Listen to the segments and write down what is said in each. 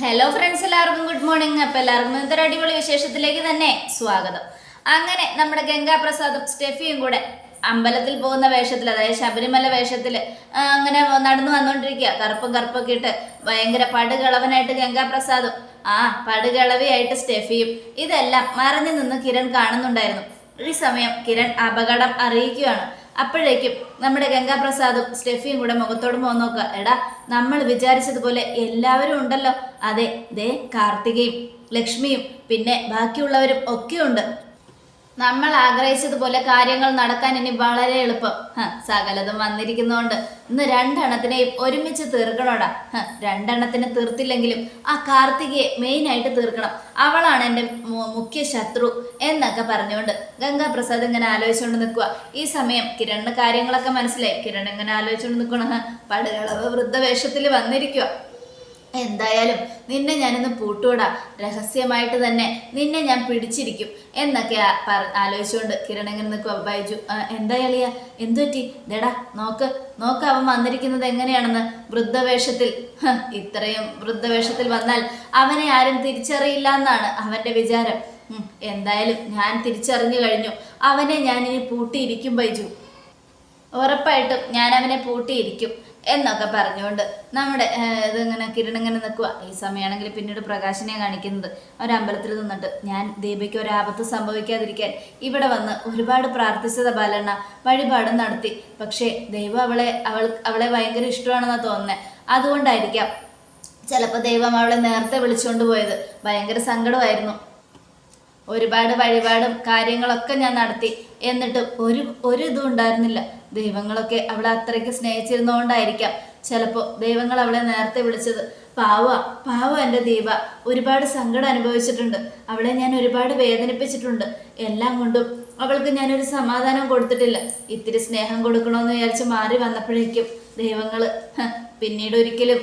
Hello friends എല്ലാവർക്കും good morning അപ്പൊ എല്ലാവർക്കും ഇന്നത്തെ അടിപൊളി വിശേഷത്തിലേക്ക് തന്നെ സ്വാഗതം. അങ്ങനെ നമ്മുടെ ഗംഗാപ്രസാദും സ്റ്റെഫിയും കൂടെ അമ്പലത്തിൽ പോകുന്ന വേഷത്തിൽ അതായത് ശബരിമല വേഷത്തിൽ അങ്ങനെ നടന്നു വന്നുകൊണ്ടിരിക്കുക കറുപ്പും കറുപ്പൊക്കെ ഇട്ട് ഭയങ്കര പടുകളവനായിട്ട് ഗംഗാപ്രസാദും ആ പടുകളവിയായിട്ട് സ്റ്റെഫിയും ഇതെല്ലാം മറഞ്ഞു നിന്ന് കിരൺ കാണുന്നുണ്ടായിരുന്നു. ഈ സമയം കിരൺ അപകടം അറിയിക്കുകയാണ്. അപ്പോഴേക്കും നമ്മുടെ ഗംഗാപ്രസാദും സ്റ്റെഫിയും കൂടെ മുഖത്തോട് പോകാൻ നോക്കുക. എടാ നമ്മൾ വിചാരിച്ചതുപോലെ എല്ലാവരും ഉണ്ടല്ലോ. അതെ ദേ കാർത്തികയും ലക്ഷ്മിയും പിന്നെ ബാക്കിയുള്ളവരും ഒക്കെ ഉണ്ട് നമ്മൾ ആഗ്രഹിച്ചതുപോലെ കാര്യങ്ങൾ നടക്കാൻ ഇനി വളരെ എളുപ്പം. സകലതും വന്നിരിക്കുന്നതുകൊണ്ട് ഇന്ന് രണ്ടെണ്ണത്തിനെയും ഒരുമിച്ച് തീർക്കണോടാ? രണ്ടെണ്ണത്തിന് തീർത്തില്ലെങ്കിലും ആ കാർത്തികയെ മെയിനായിട്ട് തീർക്കണം. അവളാണ് എന്റെ മുഖ്യ ശത്രു എന്നൊക്കെ പറഞ്ഞുകൊണ്ട് ഗംഗാപ്രസാദ് ഇങ്ങനെ ആലോചിച്ചുകൊണ്ട് നിൽക്കുക ഈ സമയം കിരണിന് കാര്യങ്ങളൊക്കെ മനസ്സിലായി. കിരൺ ഇങ്ങനെ ആലോചിച്ചുകൊണ്ട് നിൽക്കണം പടുകളവ് വൃദ്ധവേഷത്തിൽ വന്നിരിക്കുക എന്തായാലും നിന്നെ ഞാനിന്ന് പൂട്ടൂടാ രഹസ്യമായിട്ട് തന്നെ നിന്നെ ഞാൻ പിടിച്ചിരിക്കും എന്നൊക്കെ ആലോചിച്ചുകൊണ്ട് കിരൺ ഇങ്ങനെ നിൽക്കുക ബൈജു "ആ, എന്താ എളിയ? എന്തുപറ്റി നോക്ക് നോക്ക് അവൻ വന്നിരിക്കുന്നത് എങ്ങനെയാണെന്ന് വൃദ്ധവേഷത്തിൽ. ഇത്രയും വൃദ്ധവേഷത്തിൽ വന്നാൽ അവനെ ആരും തിരിച്ചറിയില്ല എന്നാണ് അവന്റെ വിചാരം. എന്തായാലും ഞാൻ തിരിച്ചറിഞ്ഞു കഴിഞ്ഞു. അവനെ ഞാനിനി പൂട്ടിയിരിക്കും ബൈജു. ഉറപ്പായിട്ടും ഞാൻ അവനെ പൂട്ടിയിരിക്കും. എന്നൊക്കെ പറഞ്ഞുകൊണ്ട് നമ്മുടെ ഇതിങ്ങനെ കിരൺ ഇങ്ങനെ നിൽക്കുക ഈ സമയമാണെങ്കിൽ പിന്നീട് പ്രകാശനെ കാണിക്കുന്നത്. ഒരു അമ്പലത്തിൽ നിന്നിട്ട് ഞാൻ ദീപയ്ക്ക് ഒരാപത്ത് സംഭവിക്കാതിരിക്കാൻ ഇവിടെ വന്ന് ഒരുപാട് പ്രാർത്ഥിച്ചത് ബാലണ്ണ. വഴിപാടും നടത്തി. പക്ഷേ ദൈവം അവളെ അവൾ അവളെ ഭയങ്കര ഇഷ്ടമാണെന്നാണ് തോന്നുന്നത് അതുകൊണ്ടായിരിക്കാം ചിലപ്പോൾ ദൈവം അവളെ നേരത്തെ വിളിച്ചുകൊണ്ട് പോയത്. ഭയങ്കര സങ്കടമായിരുന്നു. ഒരുപാട് വഴിപാടും കാര്യങ്ങളൊക്കെ ഞാൻ നടത്തി. എന്നിട്ട് ഒരു ഒരു ഇതും ഉണ്ടായിരുന്നില്ല. ദൈവങ്ങളൊക്കെ അവളെ അത്രയ്ക്ക് സ്നേഹിച്ചിരുന്നോണ്ടായിരിക്കാം ചിലപ്പോൾ ദൈവങ്ങൾ അവളെ നേരത്തെ വിളിച്ചത്. പാവ പാവ എന്റെ ദീപ ഒരുപാട് സങ്കടം അനുഭവിച്ചിട്ടുണ്ട്. അവളെ ഞാൻ ഒരുപാട് വേദനിപ്പിച്ചിട്ടുണ്ട്. എല്ലാം കൊണ്ടും അവൾക്ക് ഞാനൊരു സമാധാനം കൊടുത്തിട്ടില്ല. ഇത്തിരി സ്നേഹം കൊടുക്കണമെന്ന് വിചാരിച്ച് മാറി വന്നപ്പോഴേക്കും ദൈവങ്ങൾ പിന്നീട് ഒരിക്കലും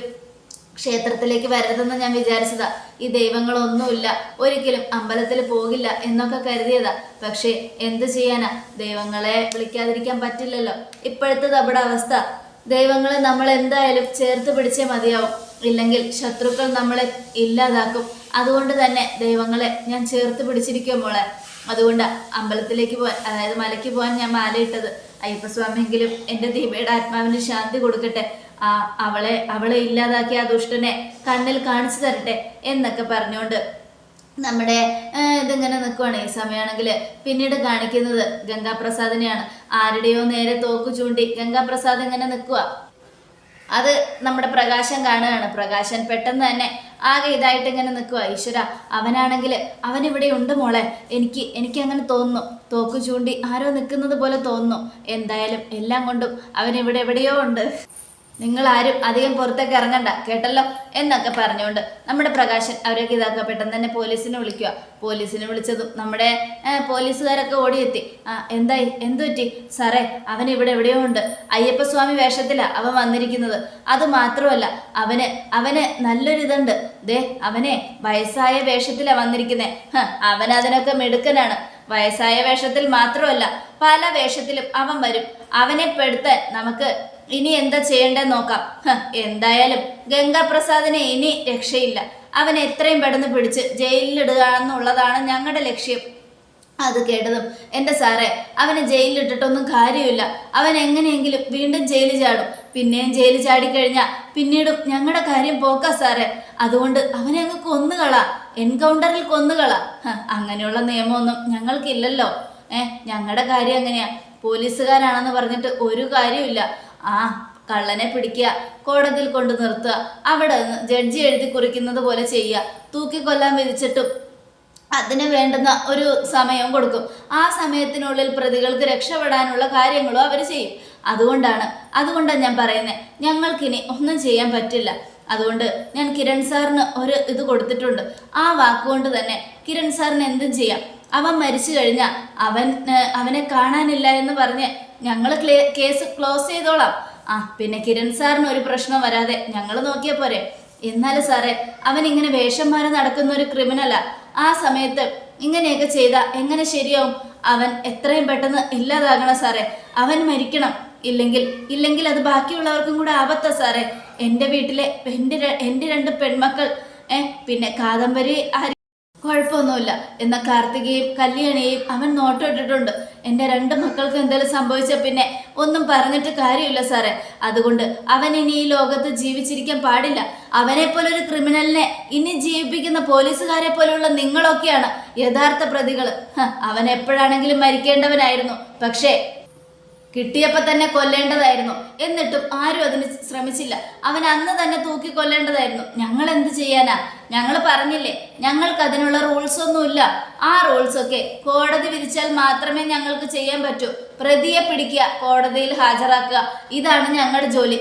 ക്ഷേത്രത്തിലേക്ക് വരരുതെന്ന് ഞാൻ വിചാരിച്ചതാ. ഈ ദൈവങ്ങളൊന്നുമില്ല. ഒരിക്കലും അമ്പലത്തിൽ പോകില്ല എന്നൊക്കെ കരുതിയതാ. പക്ഷേ എന്ത് ചെയ്യാനാ? ദൈവങ്ങളെ വിളിക്കാതിരിക്കാൻ പറ്റില്ലല്ലോ. ഇപ്പോഴത്തെ നമ്മുടെ അവസ്ഥ. ദൈവങ്ങളെ നമ്മൾ എന്തായാലും ചേർത്ത് പിടിച്ചേ മതിയാവും. ഇല്ലെങ്കിൽ ശത്രുക്കൾ നമ്മളെ ഇല്ലാതാക്കും. അതുകൊണ്ട് തന്നെ ദൈവങ്ങളെ ഞാൻ ചേർത്ത് പിടിച്ചിരിക്കും മോളെ. അതുകൊണ്ട് അമ്പലത്തിലേക്ക് പോകാൻ അതായത് മലയ്ക്ക് പോകാൻ ഞാൻ മാലയിട്ടത്. അയ്യപ്പസ്വാമിയെങ്കിലും എന്റെ ദീപയുടെ ആത്മാവിന് ശാന്തി കൊടുക്കട്ടെ. ആ അവളെ അവളെ ഇല്ലാതാക്കിയ ആ ദുഷ്ടനെ കണ്ണിൽ കാണിച്ചു തരട്ടെ എന്നൊക്കെ പറഞ്ഞുകൊണ്ട് നമ്മുടെ ഇതിങ്ങനെ നിൽക്കുവാണ് ഈ സമയമാണെങ്കിൽ പിന്നീട് കാണിക്കുന്നത് ഗംഗാപ്രസാദിനെയാണ്. ആരുടെയോ നേരെ തോക്ക് ചൂണ്ടി ഗംഗാപ്രസാദ് ഇങ്ങനെ നിൽക്കുക അത് നമ്മുടെ പ്രകാശൻ കാണുകയാണ്. പ്രകാശൻ പെട്ടെന്ന് തന്നെ ആകെ ഇതായിട്ട് ഇങ്ങനെ നിൽക്കുക ഈശ്വര അവനാണെങ്കിൽ അവൻ ഇവിടെ ഉണ്ട് മോളെ. എനിക്ക് എനിക്ക് അങ്ങനെ തോന്നുന്നു. തോക്ക് ചൂണ്ടി ആരോ നിൽക്കുന്നത് പോലെ തോന്നുന്നു. എന്തായാലും എല്ലാം കൊണ്ടും അവൻ ഇവിടെ എവിടെയോ ഉണ്ട്. നിങ്ങൾ ആരും അധികം പുറത്തേക്ക് ഇറങ്ങണ്ട കേട്ടല്ലോ? എന്നൊക്കെ പറഞ്ഞുകൊണ്ട് നമ്മുടെ പ്രകാശൻ അവരൊക്കെ ഇതാക്കുക. പെട്ടെന്ന് തന്നെ പോലീസിനെ വിളിക്കുക. പോലീസിനെ വിളിച്ചതും നമ്മുടെ പോലീസുകാരൊക്കെ ഓടിയെത്തി. എന്തായി? എന്തുപറ്റി? സാറേ അവൻ ഇവിടെ എവിടെയോ ഉണ്ട്. അയ്യപ്പസ്വാമി വേഷത്തിലാണ് അവൻ വന്നിരിക്കുന്നത്. അത് മാത്രമല്ല അവന് അവന് നല്ലൊരിതുണ്ട്. ദേ അവനെ വയസ്സായ വേഷത്തിലാണ് വന്നിരിക്കുന്നത് അവൻ അതിനൊക്കെ മിടുക്കനാണ്. വയസ്സായ വേഷത്തിൽ മാത്രമല്ല പല വേഷത്തിലും അവൻ വരും. അവനെ പെടുത്താൻ നമുക്ക് ഇനി എന്താ ചെയ്യേണ്ടത് നോക്കാം. എന്തായാലും ഗംഗാപ്രസാദിനെ ഇനി രക്ഷയില്ല. അവൻ എത്രയും പെട്ടെന്ന് പിടിച്ച് ജയിലിലിടുക എന്നുള്ളതാണ് ഞങ്ങളുടെ ലക്ഷ്യം. അത് കേട്ടതും എന്റെ സാറേ അവനെ ജയിലിലിട്ടിട്ടൊന്നും കാര്യമില്ല. അവൻ എങ്ങനെയെങ്കിലും വീണ്ടും ജയിലിൽ ചാടും. പിന്നെയും ജയിലിൽ ചാടിക്കഴിഞ്ഞാൽ പിന്നീടും ഞങ്ങളുടെ കാര്യം പോക്കാ സാറേ. അതുകൊണ്ട് അവനെ അങ്ങ് കൊന്നുകള. എൻകൗണ്ടറിൽ കൊന്നുകള. അങ്ങനെയുള്ള നിയമമൊന്നും ഞങ്ങൾക്കില്ലല്ലോ. ഏഹ് ഞങ്ങളുടെ കാര്യം എങ്ങനെയാ പോലീസുകാരാണെന്ന് പറഞ്ഞിട്ട് ഒരു കാര്യമില്ല ആ കള്ളനെ പിടിക്കുക കോടതിയിൽ കൊണ്ട് നിർത്തുക അവിടെ ജഡ്ജി എഴുതി കുറിക്കുന്നത് പോലെ ചെയ്യുക തൂക്കിക്കൊല്ലാൻ വിധിച്ചിട്ടും അതിന് വേണ്ടുന്ന ഒരു സമയം കൊടുക്കും. ആ സമയത്തിനുള്ളിൽ പ്രതികൾക്ക് രക്ഷപ്പെടാനുള്ള കാര്യങ്ങളും അവർ ചെയ്യും. അതുകൊണ്ടാണ് അതുകൊണ്ടാണ് ഞാൻ പറയുന്നത് ഞങ്ങൾക്കിനി ഒന്നും ചെയ്യാൻ പറ്റില്ല. അതുകൊണ്ട് ഞാൻ കിരൺ സാറിന് ഒരു ഇത് കൊടുത്തിട്ടുണ്ട്. ആ വാക്കുകൊണ്ട് തന്നെ കിരൺ സാറിന് എന്തും ചെയ്യാം. അവൻ മരിച്ചു കഴിഞ്ഞാൽ അവൻ അവനെ കാണാനില്ല എന്ന് പറഞ്ഞ് ഞങ്ങൾ കേസ് ക്ലോസ് ചെയ്തോളാം. ആ പിന്നെ കിരൺ സാറിന് ഒരു പ്രശ്നം വരാതെ ഞങ്ങൾ നോക്കിയാൽ പോരെ. എന്നാലും സാറേ അവൻ ഇങ്ങനെ വേഷം മാറി നടക്കുന്ന ഒരു ക്രിമിനലാ. ആ സമയത്ത് ഇങ്ങനെയൊക്കെ ചെയ്താ എങ്ങനെ ശരിയാവും? അവൻ എത്രയും പെട്ടെന്ന് ഇല്ലാതാകണം സാറേ. അവൻ മരിക്കണം. ഇല്ലെങ്കിൽ ഇല്ലെങ്കിൽ അത് ബാക്കിയുള്ളവർക്കും കൂടെ ആപത്ത സാറേ. എന്റെ വീട്ടിലെ എന്റെ എന്റെ രണ്ട് പെൺമക്കൾ ഏ പിന്നെ കാദംബരി ആര് കുഴപ്പമൊന്നുമില്ല. എന്നാൽ കാർത്തികയും കല്യാണിയെയും അവൻ നോട്ടം ഇട്ടിട്ടുണ്ട്. എന്റെ രണ്ട് മക്കൾക്ക് എന്തെങ്കിലും സംഭവിച്ച പിന്നെ ഒന്നും പറഞ്ഞിട്ട് കാര്യമില്ല സാറേ. അതുകൊണ്ട് അവൻ ഇനി ഈ ലോകത്ത് ജീവിച്ചിരിക്കാൻ പാടില്ല. അവനെ പോലൊരു ക്രിമിനലിനെ ഇനി ജീവിപ്പിക്കുന്ന പോലീസുകാരെ പോലെയുള്ള നിങ്ങളൊക്കെയാണ് യഥാർത്ഥ പ്രതികൾ അവൻ എപ്പോഴാണെങ്കിലും മരിക്കേണ്ടവനായിരുന്നു. പക്ഷേ കിട്ടിയപ്പോൾ തന്നെ കൊല്ലേണ്ടതായിരുന്നു. എന്നിട്ടും ആരും അതിന് ശ്രമിച്ചില്ല. അവൻ അന്ന് തന്നെ തൂക്കി കൊല്ലേണ്ടതായിരുന്നു ഞങ്ങൾ എന്ത് ചെയ്യാനാ? ഞങ്ങൾ പറഞ്ഞില്ലേ ഞങ്ങൾക്ക് അതിനുള്ള റൂൾസ് ഒന്നുമില്ല. ആ റൂൾസ് ഒക്കെ കോടതി വിധിച്ചാൽ മാത്രമേ ഞങ്ങൾക്ക് ചെയ്യാൻ പറ്റൂ. പ്രതിയെ പിടിക്കുക കോടതിയിൽ ഹാജരാക്കുക. ഇതാണ് ഞങ്ങളുടെ ജോലി.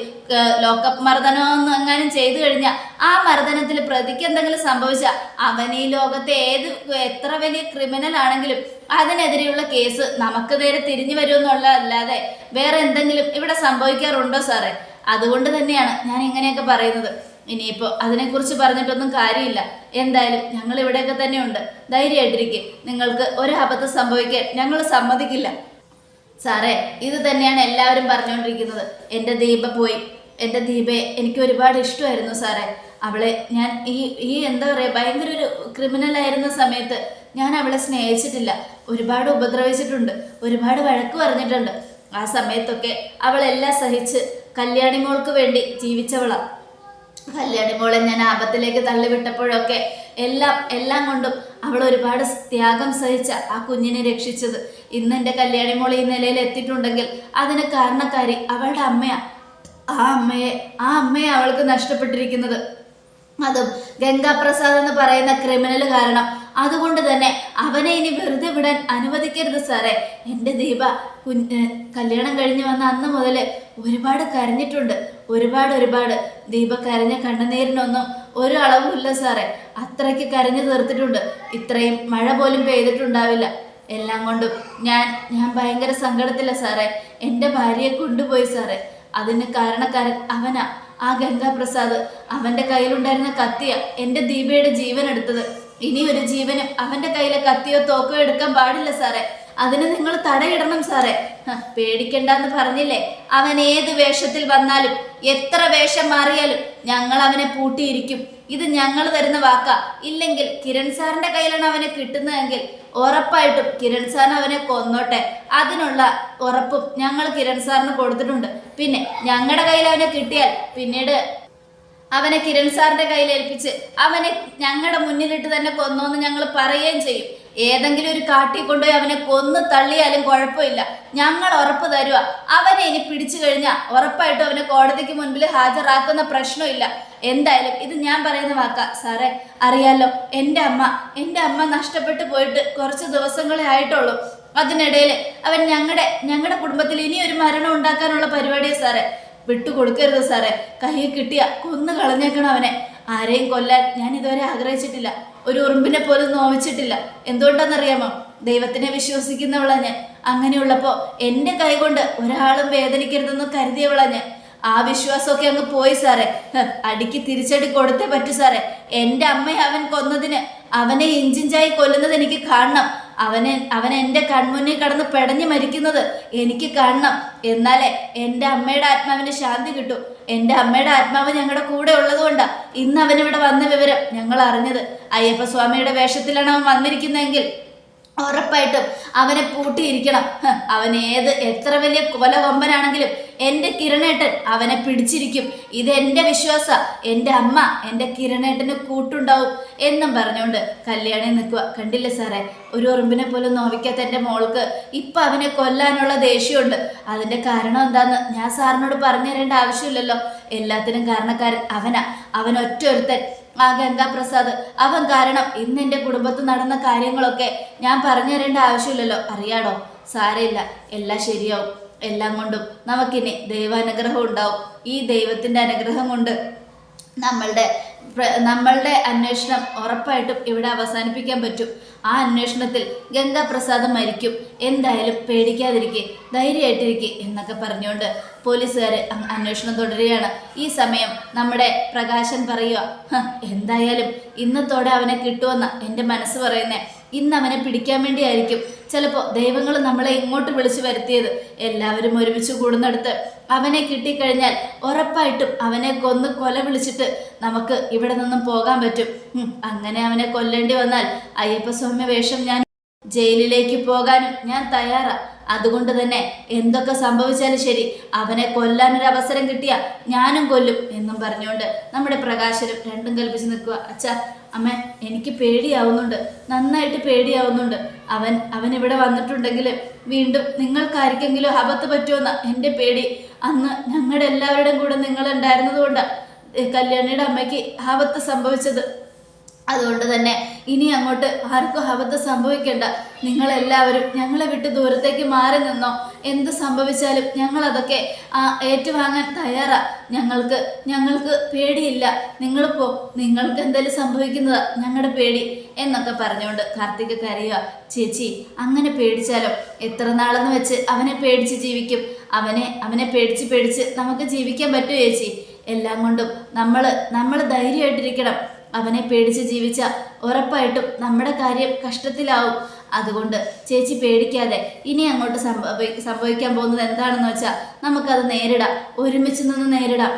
ലോക്കപ്പ് മർദ്ദനം എങ്ങാനും ചെയ്തു കഴിഞ്ഞാൽ ആ മർദ്ദനത്തിൽ പ്രതിക്ക് എന്തെങ്കിലും സംഭവിച്ചാൽ അവൻ ഈ ലോകത്തെ ഏത് എത്ര വലിയ ക്രിമിനൽ ആണെങ്കിലും അതിനെതിരെയുള്ള കേസ് നമുക്ക് നേരെ തിരിഞ്ഞു വരുമെന്നുള്ളതല്ലാതെ വേറെ എന്തെങ്കിലും ഇവിടെ സംഭവിക്കാറുണ്ടോ സാറേ? അതുകൊണ്ട് തന്നെയാണ് ഞാൻ ഇങ്ങനെയൊക്കെ പറയുന്നത്. ഇനിയിപ്പോൾ അതിനെക്കുറിച്ച് പറഞ്ഞിട്ടൊന്നും കാര്യമില്ല. എന്തായാലും ഞങ്ങൾ ഇവിടെയൊക്കെ തന്നെയുണ്ട്. ധൈര്യമായിട്ടിരിക്കും. നിങ്ങൾക്ക് ഒരു അബദ്ധം സംഭവിക്കാൻ ഞങ്ങൾ സമ്മതിക്കില്ല. സാറേ ഇത് തന്നെയാണ് എല്ലാവരും പറഞ്ഞുകൊണ്ടിരിക്കുന്നത്. എന്റെ ദീപ പോയി. എന്റെ ദീപയെ എനിക്ക് ഒരുപാട് ഇഷ്ടമായിരുന്നു സാറേ. അവളെ ഞാൻ ഈ ഈ എന്താ പറയുക ഭയങ്കര ഒരു ക്രിമിനൽ ആയിരുന്ന സമയത്ത് ഞാൻ അവളെ സ്നേഹിച്ചിട്ടില്ല. ഒരുപാട് ഉപദ്രവിച്ചിട്ടുണ്ട്. ഒരുപാട് വഴക്ക് പറഞ്ഞിട്ടുണ്ട്. ആ സമയത്തൊക്കെ അവളെല്ലാം സഹിച്ച് കല്യാണി മോൾക്ക് വേണ്ടി ജീവിച്ചവളാണ് കല്യാണി മോളെ ഞാൻ ആപത്തിലേക്ക് തള്ളിവിട്ടപ്പോഴൊക്കെ എല്ലാം എല്ലാം കൊണ്ടും അവൾ ഒരുപാട് ത്യാഗം സഹിച്ച ആ കുഞ്ഞിനെ രക്ഷിച്ചത്. ഇന്ന് എന്റെ കല്യാണി മോൾ ഈ നിലയിൽ എത്തിയിട്ടുണ്ടെങ്കിൽ അതിന് കാരണക്കാരി അവളുടെ അമ്മയാ. ആ അമ്മയെ ആ അമ്മയെ അവൾക്ക് നഷ്ടപ്പെട്ടിരിക്കുന്നത്. അതും ഗംഗാപ്രസാദ് എന്ന് പറയുന്ന ക്രിമിനൽ കാരണം അതുകൊണ്ട് തന്നെ അവനെ ഇനി വെറുതെ വിടാൻ അനുവദിക്കരുത് സാറേ. എന്റെ ദീപ കുഞ്ഞ് കല്യാണം കഴിഞ്ഞ് വന്ന അന്ന് മുതൽ ഒരുപാട് കരഞ്ഞിട്ടുണ്ട്. ഒരുപാട് ഒരുപാട്. ദീപ കരഞ്ഞ കണ്ണുനീരിനൊന്നും ഒരു അളവുമില്ല സാറേ. അത്രയ്ക്ക് കരഞ്ഞു തീർത്തിട്ടുണ്ട്. ഇത്രയും മഴ പോലും പെയ്തിട്ടുണ്ടാവില്ല. എല്ലാം കൊണ്ടും ഞാൻ ഞാൻ ഭയങ്കര സങ്കടത്തില്ല സാറേ. എന്റെ ഭാര്യയെ കൊണ്ടുപോയി സാറേ. അതിന് കാരണക്കാരൻ അവനാ. ആ ഗംഗാപ്രസാദ് അവന്റെ കയ്യിലുണ്ടായിരുന്ന കത്തിയ എന്റെ ദീപയുടെ ജീവൻ എടുത്തത് ഇനി ഒരു ജീവനും അവന്റെ കയ്യിലെ കത്തിയോ തോക്കോ എടുക്കാൻ പാടില്ല സാറേ. അതിന് നിങ്ങൾ തടയിടണം സാറേ. പേടിക്കണ്ടെന്ന് പറഞ്ഞില്ലേ? അവൻ ഏത് വേഷത്തിൽ വന്നാലും എത്ര വേഷം മാറിയാലും ഞങ്ങൾ അവനെ പൂട്ടിയിരിക്കും. ഇത് ഞങ്ങൾ തരുന്ന വാക്ക. ഇല്ലെങ്കിൽ കിരൺ സാറിന്റെ കയ്യിലാണ് അവനെ കിട്ടുന്നതെങ്കിൽ ഉറപ്പായിട്ടും കിരൺ സാറിന് അവനെ കൊന്നോട്ടെ. അതിനുള്ള ഉറപ്പും ഞങ്ങൾ കിരൺ സാറിന് കൊടുത്തിട്ടുണ്ട്. പിന്നെ ഞങ്ങളുടെ കയ്യിൽ അവനെ കിട്ടിയാൽ പിന്നീട് അവനെ കിരൺ സാറിന്റെ കയ്യിൽ ഏൽപ്പിച്ച് അവനെ ഞങ്ങളുടെ മുന്നിലിട്ട് തന്നെ കൊന്നോന്ന് ഞങ്ങൾ പറയുകയും ചെയ്യും. ഏതെങ്കിലും ഒരു കാട്ടി കൊണ്ടുപോയി അവനെ കൊന്നു തള്ളിയാലും കുഴപ്പമില്ല. ഞങ്ങൾ ഉറപ്പ് തരുക അവനെ ഇനി പിടിച്ചു കഴിഞ്ഞാൽ ഉറപ്പായിട്ടും അവനെ കോടതിക്ക് മുൻപിൽ ഹാജരാക്കുന്ന പ്രശ്നമില്ല. എന്തായാലും ഇത് ഞാൻ പറയുന്ന വാക്കാ. സാറേ അറിയാലോ എന്റെ അമ്മ എന്റെ അമ്മ നഷ്ടപ്പെട്ടു പോയിട്ട് കുറച്ച് ദിവസങ്ങളെ ആയിട്ടുള്ളൂ. അതിനിടയിൽ അവൻ ഞങ്ങളുടെ ഞങ്ങളുടെ കുടുംബത്തിൽ ഇനി ഒരു മരണം ഉണ്ടാക്കാനുള്ള പരിപാടിയാണ് സാറേ. വിട്ടുകൊടുക്കരുത് സാറേ. കയ്യിൽ കിട്ടിയ കൊന്നു കളഞ്ഞേക്കണം അവനെ. ആരെയും കൊല്ലാൻ ഞാൻ ഇതുവരെ ആഗ്രഹിച്ചിട്ടില്ല. ഒരു ഉറുമ്പിനെ പോലും നോവിച്ചിട്ടില്ല. എന്തുകൊണ്ടാണെന്നറിയാമോ? ദൈവത്തിനെ വിശ്വസിക്കുന്നവളാ ഞാൻ. അങ്ങനെയുള്ളപ്പോൾ എന്റെ കൈ കൊണ്ട് ഒരാളും വേദനിക്കരുതെന്ന് കരുതിയവളാ ഞാൻ. ആ വിശ്വാസമൊക്കെ അങ്ങ് പോയി സാറേ. അടിക്ക് തിരിച്ചടി കൊടുത്തേ പറ്റൂ സാറേ. എന്റെ അമ്മയെ അവൻ കൊന്നതിന് അവനെ ഇഞ്ചിഞ്ചായി കൊല്ലുന്നത് എനിക്ക് കാണണം. അവനെ അവൻ എന്റെ കൺമുന്നിൽ കടന്ന് പെടഞ്ഞു മരിക്കുന്നത് എനിക്ക് കാണണം. എന്നാലേ എന്റെ അമ്മയുടെ ആത്മാവിന് ശാന്തി കിട്ടൂ. എന്റെ അമ്മയുടെ ആത്മാവ് ഞങ്ങളുടെ കൂടെ ഉള്ളതുകൊണ്ടാണ് ഇന്ന് അവനിവിടെ വന്ന വിവരം ഞങ്ങൾ അറിഞ്ഞത്. അയ്യപ്പസ്വാമിയുടെ വേഷത്തിലാണ് അവൻ വന്നിരിക്കുന്നതെങ്കിൽ. ഉറപ്പായിട്ടും അവനെ പൂട്ടിയിരിക്കണം. അവൻ ഏത് എത്ര വലിയ കൊല കൊമ്പനാണെങ്കിലും എന്റെ കിരണേട്ടൻ അവനെ പിടിച്ചിരിക്കും. ഇത് എന്റെ വിശ്വാസ എന്റെ അമ്മ എന്റെ കിരണേട്ടന് കൂട്ടുണ്ടാവും എന്നും പറഞ്ഞുകൊണ്ട് കല്യാണി നിൽക്കുക. കണ്ടില്ല സാറേ ഒരു ഉറുമ്പിനെ പോലും നോവിക്കാത്ത എന്റെ മോൾക്ക് ഇപ്പം അവനെ കൊല്ലാനുള്ള ദേഷ്യമുണ്ട്. അതിന്റെ കാരണം എന്താന്ന് ഞാൻ സാറിനോട് പറഞ്ഞു തരേണ്ട ആവശ്യമില്ലല്ലോ. എല്ലാത്തിനും കാരണക്കാരൻ അവനാ. അവൻ ഒറ്റ ഒരുത്തൻ. ആ ഗംഗാപ്രസാദ് അവൻ കാരണം ഇന്ന് എന്റെ കുടുംബത്ത് നടന്ന കാര്യങ്ങളൊക്കെ ഞാൻ പറഞ്ഞു തരേണ്ട ആവശ്യമില്ലല്ലോ. അറിയാടോ? സാരയില്ല എല്ലാം ശരിയാവും. എല്ലാം കൊണ്ടും നമുക്കിനി ദൈവാനുഗ്രഹം ഉണ്ടാവും. ഈ ദൈവത്തിന്റെ അനുഗ്രഹം കൊണ്ട് നമ്മളുടെ നമ്മളുടെ അന്വേഷണം ഉറപ്പായിട്ടും ഇവിടെ അവസാനിപ്പിക്കാൻ പറ്റും. ആ അന്വേഷണത്തിൽ ഗംഗാപ്രസാദ് മരിക്കും. എന്തായാലും പേടിക്കാതിരിക്കെ ധൈര്യമായിട്ടിരിക്കെ എന്നൊക്കെ പറഞ്ഞുകൊണ്ട് പോലീസുകാർ അന്വേഷണം തുടരുകയാണ്. ഈ സമയം നമ്മുടെ പ്രകാശൻ പറയുക എന്തായാലും ഇന്നത്തോടെ അവനെ കിട്ടുമെന്ന എന്റെ മനസ്സ് പറയുന്നേ. ഇന്ന് അവനെ പിടിക്കാൻ വേണ്ടിയായിരിക്കും. ചിലപ്പോൾ ദൈവങ്ങൾ നമ്മളെ ഇങ്ങോട്ട് വിളിച്ചു വരുത്തിയത്. എല്ലാവരും ഒരുമിച്ച് കൂടുന്നിടത്ത് അവനെ കിട്ടിക്കഴിഞ്ഞാൽ ഉറപ്പായിട്ടും അവനെ കൊന്ന് കൊല വിളിച്ചിട്ട് നമുക്ക് ഇവിടെ നിന്നും പോകാൻ പറ്റും. അങ്ങനെ അവനെ കൊല്ലേണ്ടി വന്നാൽ അയ്യപ്പസ്വാമി വേഷം ഞാൻ ജയിലിലേക്ക് പോകാനും ഞാൻ തയ്യാറാ. അതുകൊണ്ട് തന്നെ എന്തൊക്കെ സംഭവിച്ചാലും ശരി അവനെ കൊല്ലാനൊരു അവസരം കിട്ടിയ ഞാനും കൊല്ലും എന്നും പറഞ്ഞുകൊണ്ട് നമ്മുടെ പ്രകാശനും രണ്ടും കൽപ്പിച്ച് നിൽക്കുക അച്ഛാ അമ്മ എനിക്ക് പേടിയാവുന്നുണ്ട്. നന്നായിട്ട് പേടിയാവുന്നുണ്ട്. അവൻ അവൻ ഇവിടെ വന്നിട്ടുണ്ടെങ്കിൽ വീണ്ടും നിങ്ങൾക്കാർക്കെങ്കിലും അബദ്ധ പറ്റുമെന്ന എന്റെ പേടി. അന്ന് ഞങ്ങളുടെ എല്ലാവരുടെയും കൂടെ കൊണ്ടാണ് കല്യാണിയുടെ അമ്മയ്ക്ക് ആപത്ത് സംഭവിച്ചത്. അതുകൊണ്ട് തന്നെ ഇനി അങ്ങോട്ട് ആർക്കും അബദ്ധം സംഭവിക്കേണ്ട. നിങ്ങളെല്ലാവരും ഞങ്ങളെ വിട്ട് ദൂരത്തേക്ക് മാറി നിന്നോ. എന്ത് സംഭവിച്ചാലും ഞങ്ങളതൊക്കെ ഏറ്റുവാങ്ങാൻ തയ്യാറാ. ഞങ്ങൾക്ക് ഞങ്ങൾക്ക് പേടിയില്ല. നിങ്ങളിപ്പോ നിങ്ങൾക്ക് എന്തെങ്കിലും സംഭവിക്കുന്നതാ ഞങ്ങളുടെ പേടി എന്നൊക്കെ പറഞ്ഞുകൊണ്ട് കാർത്തിക കരയുക ചേച്ചി അങ്ങനെ പേടിച്ചാലോ? എത്ര നാളെന്ന് വെച്ച് അവനെ പേടിച്ച് ജീവിക്കും. അവനെ അവനെ പേടിച്ച് പേടിച്ച് നമുക്ക് ജീവിക്കാൻ പറ്റുമോ ചേച്ചി. എല്ലാം കൊണ്ടും നമ്മൾ നമ്മൾ ധൈര്യമായിട്ടിരിക്കണം. അവനെ പേടിച്ച് ജീവിച്ച ഉറപ്പായിട്ടും നമ്മുടെ കാര്യം കഷ്ടത്തിലാവും. അതുകൊണ്ട് ചേച്ചി പേടിക്കാതെ ഇനി അങ്ങോട്ട് സംഭവി സംഭവിക്കാൻ പോകുന്നത് എന്താണെന്ന് വെച്ചാൽ നമുക്കത് നേരിടാം. ഒരുമിച്ച് നിന്ന് നേരിടാം.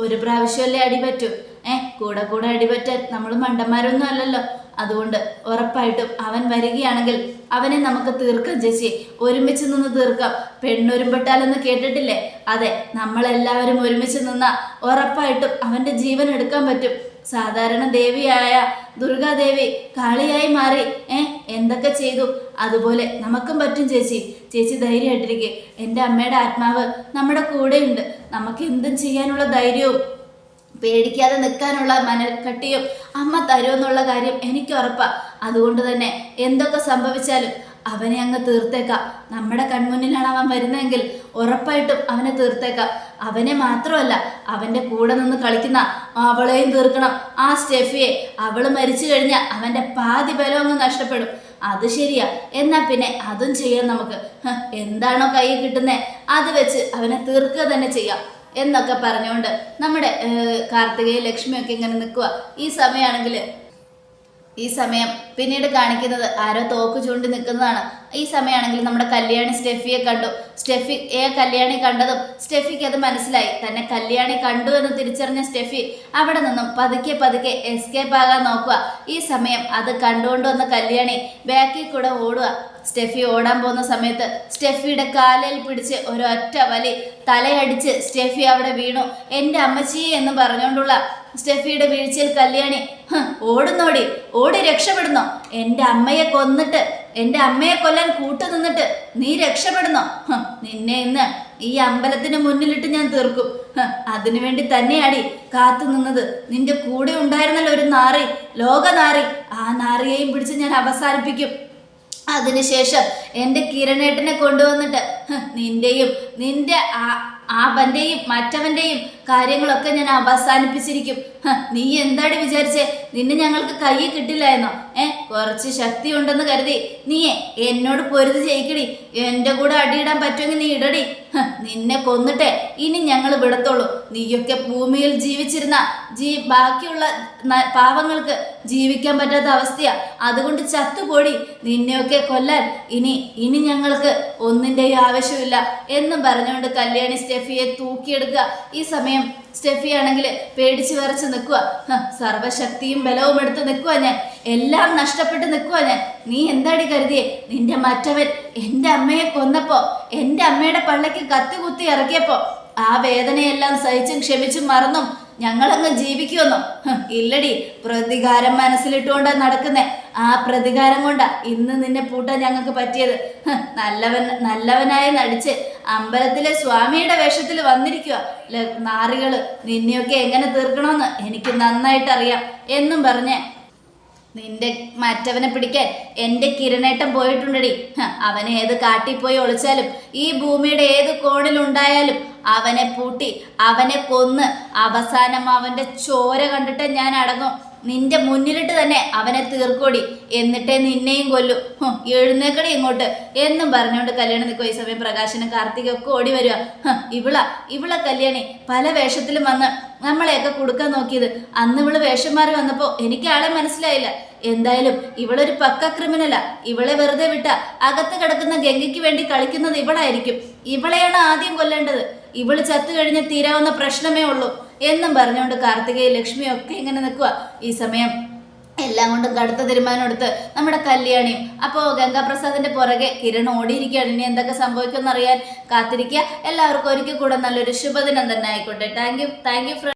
ഒരു പ്രാവശ്യമല്ലേ അടിപറ്റൂ ഏ കൂടെ കൂടെ അടിപറ്റാൻ നമ്മൾ മണ്ടന്മാരൊന്നും അല്ലല്ലോ. അതുകൊണ്ട് ഉറപ്പായിട്ടും അവൻ വരികയാണെങ്കിൽ അവനെ നമുക്ക് തീർക്കാം ചേച്ചി. ഒരുമിച്ച് നിന്ന് തീർക്കാം. പെണ്ണൊരുമ്പെട്ടാലെന്ന് കേട്ടിട്ടില്ലേ? അതെ നമ്മളെല്ലാവരും ഒരുമിച്ച് നിന്നാൽ ഉറപ്പായിട്ടും അവന്റെ ജീവൻ എടുക്കാൻ പറ്റും. സാധാരണ ദേവിയായ ദുർഗാദേവി കാളിയായി മാറി. ഏ എന്തൊക്കെ ചെയ്തു? അതുപോലെ നമുക്കും പറ്റും ചേച്ചി. ചേച്ചി ധൈര്യമായിട്ടിരിക്കെ. എന്റെ അമ്മയുടെ ആത്മാവ് നമ്മുടെ കൂടെയുണ്ട്. നമുക്ക് എന്തും ചെയ്യാനുള്ള ധൈര്യവും പേടിക്കാതെ നിൽക്കാനുള്ള മനക്കട്ടിയും അമ്മ തരുമെന്നുള്ള കാര്യം എനിക്ക് ഉറപ്പാണ് അതുകൊണ്ട് തന്നെ എന്തൊക്കെ സംഭവിച്ചാലും അവനെ അങ്ങ് തീർത്തേക്കാം. നമ്മുടെ കൺമുന്നിലാണ് അവൻ വരുന്നതെങ്കിൽ ഉറപ്പായിട്ടും അവനെ തീർത്തേക്കാം. അവനെ മാത്രമല്ല അവന്റെ കൂടെ നിന്ന് കളിക്കുന്ന അവളെയും തീർക്കണം. ആ സ്റ്റെഫിയെ അവൾ മരിച്ചു കഴിഞ്ഞാൽ അവന്റെ പാതി ബലം അങ്ങ് നഷ്ടപ്പെടും. അത് ശരിയാ. എന്നാ പിന്നെ അതും ചെയ്യാം നമുക്ക്. എന്താണോ കയ്യിൽ കിട്ടുന്നത് അത് വെച്ച് അവനെ തീർക്കുക തന്നെ ചെയ്യാം എന്നൊക്കെ പറഞ്ഞുകൊണ്ട് നമ്മുടെ കാർത്തികയും ലക്ഷ്മിയൊക്കെ ഇങ്ങനെ നിൽക്കുക ഈ സമയമാണെങ്കിൽ ഈ സമയം പിന്നീട് കാണിക്കുന്നത് ആരോ തോക്ക് ചൂണ്ടി നിൽക്കുന്നതാണ്. ഈ സമയമാണെങ്കിൽ നമ്മുടെ കല്യാണി സ്റ്റെഫിയെ കണ്ടു. സ്റ്റെഫി ഏ കല്യാണി കണ്ടതും സ്റ്റെഫിക്ക് അത് മനസ്സിലായി. തന്നെ കല്യാണി കണ്ടു എന്ന് തിരിച്ചറിഞ്ഞ സ്റ്റെഫി അവിടെ നിന്നും പതുക്കെ പതുക്കെ എസ്കേപ്പ് ആകാൻ നോക്കുക. ഈ സമയം അത് കണ്ടുകൊണ്ട് വന്ന കല്യാണി ബാക്കിൽ കൂടെ ഓടുക. സ്റ്റെഫി ഓടാൻ പോകുന്ന സമയത്ത് സ്റ്റെഫിയുടെ കാലിൽ പിടിച്ച് ഒരൊറ്റ വലി തലയടിച്ച് സ്റ്റെഫി അവിടെ വീണു. എന്റെ അമ്മച്ചി എന്ന് പറഞ്ഞുകൊണ്ടുള്ള സ്റ്റെഫിയുടെ വീഴ്ചയിൽ കല്യാണി "ഹ്, ഓടുന്നോടി ഓടി രക്ഷപ്പെടുന്നോ. എന്റെ അമ്മയെ കൊന്നിട്ട് എന്റെ അമ്മയെ കൊല്ലാൻ കൂട്ടു നിന്നിട്ട് നീ രക്ഷപ്പെടുന്നോ. നിന്നെ ഇന്ന് ഈ അമ്പലത്തിന് മുന്നിലിട്ട് ഞാൻ തീർക്കും. അതിനുവേണ്ടി തന്നെയാടി കാത്തു നിന്നത്. നിന്റെ കൂടെ ഉണ്ടായിരുന്നല്ലോ ഒരു നാറി ലോക നാറി ആ നാറിയെയും പിടിച്ച് ഞാൻ അവസാനിപ്പിക്കും. അതിനുശേഷം എന്റെ കിരണേട്ടനെ കൊണ്ടുവന്നിട്ട് നിന്റെയും നിന്റെ ആ ആവന്റെയും മറ്റവന്റെയും കാര്യങ്ങളൊക്കെ ഞാൻ അവസാനിപ്പിച്ചിരിക്കും. നീ എന്താടി വിചാരിച്ചേ? നിന്നെ ഞങ്ങൾക്ക് കൈ കിട്ടില്ലായിരുന്നോ ഏ കുറച്ച് ശക്തി ഉണ്ടെന്ന് കരുതി. നീയെ എന്നോട് പൊരുതി ജയിക്കടി. എന്റെ കൂടെ അടിയിടാൻ പറ്റുമെങ്കിൽ നീ ഇടടി. നിന്നെ കൊന്നിട്ടെ ഇനി ഞങ്ങൾ വിടത്തുള്ളൂ. നീയൊക്കെ ഭൂമിയിൽ ജീവിച്ചിരുന്ന ജീ ബാക്കിയുള്ള പാവങ്ങൾക്ക് ജീവിക്കാൻ പറ്റാത്ത അവസ്ഥയാ. അതുകൊണ്ട് ചത്തുപോടി. നിന്നെയൊക്കെ കൊല്ലാൻ ഇനി ഇനി ഞങ്ങൾക്ക് ഒന്നിന്റെയും ആവശ്യമില്ല. എന്ന് പറഞ്ഞുകൊണ്ട് കല്യാണി സ്റ്റെഫിയെ തൂക്കിയെടുക്കുക. ഈ സമയം സ്റ്റെഫി ആണെങ്കിൽ പേടിച്ച് വിറച്ച് നിൽക്കുക സർവശക്തിയും ബലവും എടുത്ത് നിൽക്കുക ഞാൻ. എല്ലാം നഷ്ടപ്പെട്ട് നിൽക്കുക ഞാൻ. നീ എന്താടി കരുതിയേ? നിന്റെ മറ്റവൻ എന്റെ അമ്മയെ കൊന്നപ്പോ എന്റെ അമ്മയുടെ പള്ളയ്ക്ക് കത്തി കുത്തി ഇറക്കിയപ്പോ ആ വേദനയെല്ലാം സഹിച്ചും ക്ഷമിച്ചും മറന്നും ഞങ്ങളങ്ങ് ജീവിക്കുമെന്നോ? ഇല്ലടി. പ്രതികാരം മനസ്സിലിട്ടുകൊണ്ടാ നടക്കുന്നേ. ആ പ്രതികാരം കൊണ്ടാ ഇന്ന് നിന്നെ പൂട്ടാൻ ഞങ്ങൾക്ക് പറ്റിയത്. നല്ലവൻ നല്ലവനായി നടിച്ച് അമ്പലത്തിലെ സ്വാമിയുടെ വേഷത്തിൽ വന്നിരിക്കുക നാറികൾ നിന്നെയൊക്കെ എങ്ങനെ തീർക്കണമെന്ന് എനിക്ക് നന്നായിട്ട് അറിയാം എന്നും പറഞ്ഞ് നിന്റെ മറ്റവനെ പിടിക്കാൻ എന്റെ കിരണേട്ടൻ പോയിട്ടുണ്ടടി. അവനെ ഏത് കാട്ടിൽ പോയി ഒളിച്ചാലും ഈ ഭൂമിയുടെ ഏത് കോണിലുണ്ടായാലും അവനെ പൂട്ടി അവനെ കൊന്ന് അവസാനം അവന്റെ ചോര കണ്ടിട്ട് ഞാൻ അടങ്ങും. നിന്റെ മുന്നിലിട്ട് തന്നെ അവനെ തീർക്കോടി. എന്നിട്ടേ നിന്നെയും കൊല്ലു. എഴുന്നേക്കടി ഇങ്ങോട്ട്. എന്നും പറഞ്ഞുകൊണ്ട് കല്യാണം നിൽക്കും ഈ സമയം പ്രകാശനും കാർത്തികൊക്കെ ഓടി വരിക. ഇവിള ഇവള കല്യാണി. പല വേഷത്തിലും വന്ന് നമ്മളെയൊക്കെ കൊടുക്കാൻ നോക്കിയത്. അന്ന് ഇവൾ വേഷം മാറി വന്നപ്പോ എനിക്ക് ആളെ മനസ്സിലായില്ല. എന്തായാലും ഇവളൊരു പക്ക ക്രിമിനലാ. ഇവളെ വെറുതെ വിട്ട അകത്ത് കിടക്കുന്ന ഗംഗയ്ക്ക് വേണ്ടി കളിക്കുന്നത് ഇവളായിരിക്കും. ഇവളെയാണ് ആദ്യം കൊല്ലേണ്ടത്. ഇവൾ ചത്തു കഴിഞ്ഞ് തീരാവുന്ന പ്രശ്നമേ ഉള്ളൂ. എന്നും പറഞ്ഞുകൊണ്ട് കാർത്തികയും ലക്ഷ്മിയും ഒക്കെ ഇങ്ങനെ നിൽക്കുക ഈ സമയം എല്ലാം കൊണ്ടും കടുത്ത തീരുമാനം എടുത്ത് നമ്മുടെ കല്യാണിയും അപ്പോൾ ഗംഗാപ്രസാദിന്റെ പുറകെ കിരൺ ഓടിയിരിക്കുകയാണ്. ഇനി എന്തൊക്കെ സംഭവിക്കുമെന്ന് അറിയാൻ കാത്തിരിക്കുക. എല്ലാവർക്കും ഒരിക്കൽ കൂടെ നല്ലൊരു ശുഭദിനം തന്നെ ആയിക്കോട്ടെ. Thank you thank you